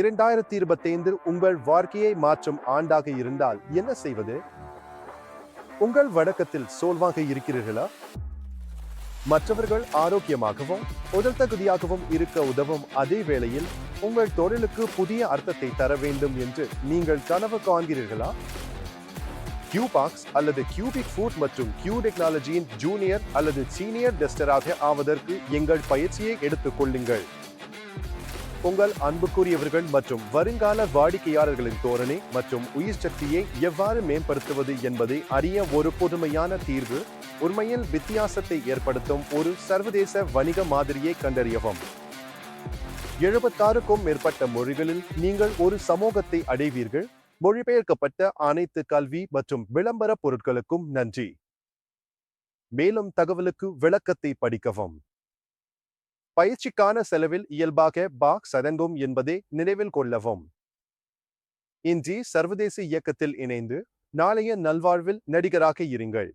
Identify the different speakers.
Speaker 1: இரண்டாயிரத்தி இருபத்தைந்து உங்கள் வாழ்க்கையை மாற்றும் ஆண்டாக இருந்தால் என்ன செய்வது? உங்கள் வழக்கத்தில் சோல்வாக இருக்கிறீர்களா? மற்றவர்கள் ஆரோக்கியமாகவும் உடல் தகுதியாகவும் இருக்க உதவும் அதே வேளையில் உங்கள் தொழிலுக்கு புதிய அர்த்தத்தை தர வேண்டும் என்று நீங்கள் கனவு காண்கிறீர்களா? கியூபாக்ஸ் அல்லது கியூபிக் ஃபுட் மற்றும் கியூ டெக்னாலஜியின் ஜூனியர் அல்லது சீனியர் டெஸ்டராக ஆவதற்கு எங்கள் பயிற்சியை எடுத்துக் கொள்ளுங்கள். உங்கள் அன்புக்குரியவர்கள் மற்றும் வருங்கால வாடிக்கையாளர்களின் தோரணை மற்றும் உயிர் சக்தியை எவ்வாறு மேம்படுத்துவது என்பதை அறிய ஒரு புதுமையான தீர்வு உண்மையில் வித்தியாசத்தை ஏற்படுத்தும் ஒரு சர்வதேச வணிக மாதிரியை கண்டறியவும். எழுபத்தாறுக்கும் மேற்பட்ட மொழிகளில் நீங்கள் ஒரு சமூகத்தை அடைவீர்கள். மொழிபெயர்க்கப்பட்ட அனைத்து கல்வி மற்றும் விளம்பர பொருட்களுக்கும் நன்றி. மேலும் தகவலுக்கு விளக்கத்தை படிக்கவும். பயிற்சிக்கான செலவில் இயல்பாக பாக்ஸ் அடங்கும் என்பதை நினைவில் கொள்ளவும். இன்றி சர்வதேச இயக்கத்தில் இணைந்து நாளைய நல்வாழ்வில் நடிகராக இருங்கள்.